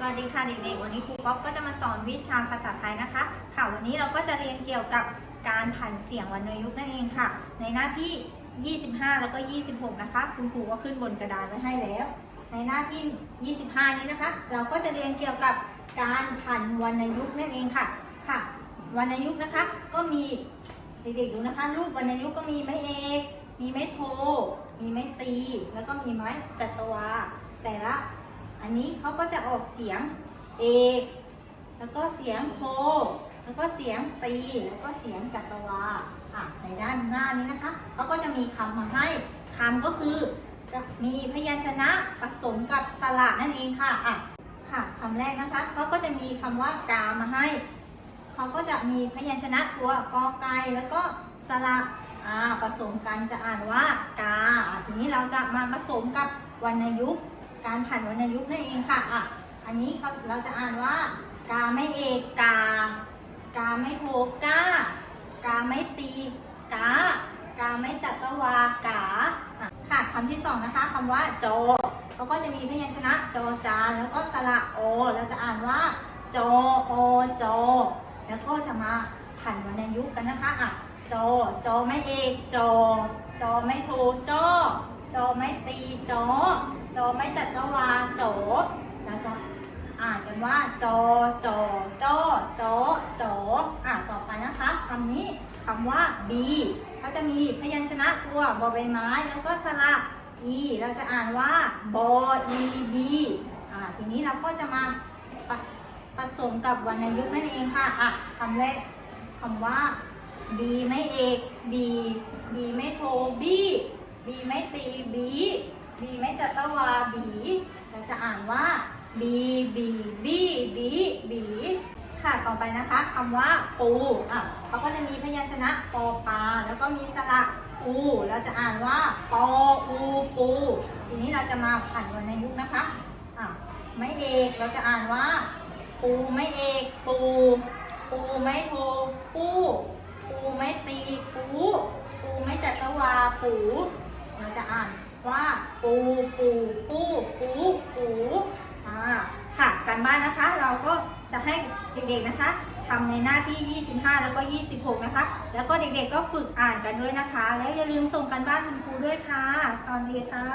สวัสดีค่ะเด็กๆ วันนี้ครูป๊อปก็จะมาสอนวิชาภาษาไทยนะคะ ค่ะวันนี้เราก็จะเรียนเกี่ยวกับการผันเสียงวรรณยุกต์นั่นเองค่ะ ในหน้าที่ 25 แล้วก็ 26 นะคะ คุณครูก็ขึ้นบนกระดานไว้ให้แล้ว ในหน้าที่ 25 นี้นะคะ เราก็จะเรียนเกี่ยวกับการผันวรรณยุกต์นั่นเองค่ะ ค่ะ วรรณยุกต์นะคะ ก็มีเด็กๆดูนะคะ รูปวรรณยุกต์ก็มีไม้เอก มีไม้โท มีไม้ตี แล้วก็มีไม้จัตวา แต่ละ อันนี้เขาก็จะออกเสียงเอกแล้วก็เสียงโทแล้วก็เสียงตี แล้วก็เสียงจัตวาอะในด้านหน้านี้นะคะเขาก็จะมีคำมาให้คำก็คือจะมีพยัญชนะผสมกับสระนั่นเองค่ะอะค่ะคำแรกนะคะเขาก็จะมีคำว่ากามาให้เขาก็จะมีพยัญชนะตัวกอไก่แล้วก็สระอ่าผสมกันจะอ่านว่ากาทีนี้เราจะมาผสมกับวรรณยุกต์ การผันวรรณยุกต์นั่นเองค่ะอะ อันนี้เขาเราจะอ่านว่า กาไม่เอกกา กาไม่โทกากาไม่ตีกากาไม่จัตวากาอะค่ะคำที่สองนะคะคำว่าโจเขาก็จะมีพยัญชนะโจจานแล้วก็สระโอเราจะอ่านว่าโจโอโจแล้วก็จะมาผันวรรณยุกต์กันนะคะอะโจโจไม่เอกโจโจไม่โทโจโจอไม่ตีจโจไม่จัตวาโจแล้วจะอ่านกันว่าจโจโจโจโจออ่านต่อไปนะคะคำนี้คำว่า b เขาจะมีพยัญชนะตัวบอใบไม้แล้วก็สระ e เราจะอ่านว่าบอ e b อ่าทีนี้เราก็จะมาผผสมกับวรรณยุกต์นั่นเองค่ะอะคำแรกคำว่า b ไม่เอก b b ไม่โท b b ไม่ตี b b ไม่จัตวา b เราจะอ่านว่า b b b b b ค่ะต่อไปนะคะคำว่าปูอะเขาก็จะมีพยัญชนะปอปลาแล้วก็มีสระปูเราจะอ่านว่าปออูปูทีนี้เราจะมาผันวรรณยุกต์นะคะอะไม่เอกเราจะอ่านว่า ปูไม่เอกปู ปูไม่โทปูปูไม่ตีปูปูไม่จัตวาปู เราจะอ่านว่าปูปูปูปูปูอ่าค่ะการบ้านนะคะเราก็จะให้เด็กๆนะคะทำในหน้าที่ 25 แล้วก็ 26 นะคะ แล้วก็เด็กๆก็ฝึกอ่านกันด้วยนะคะ แล้วอย่าลืมส่งกันบ้านคุณครูด้วยค่ะ สวัสดีค่ะ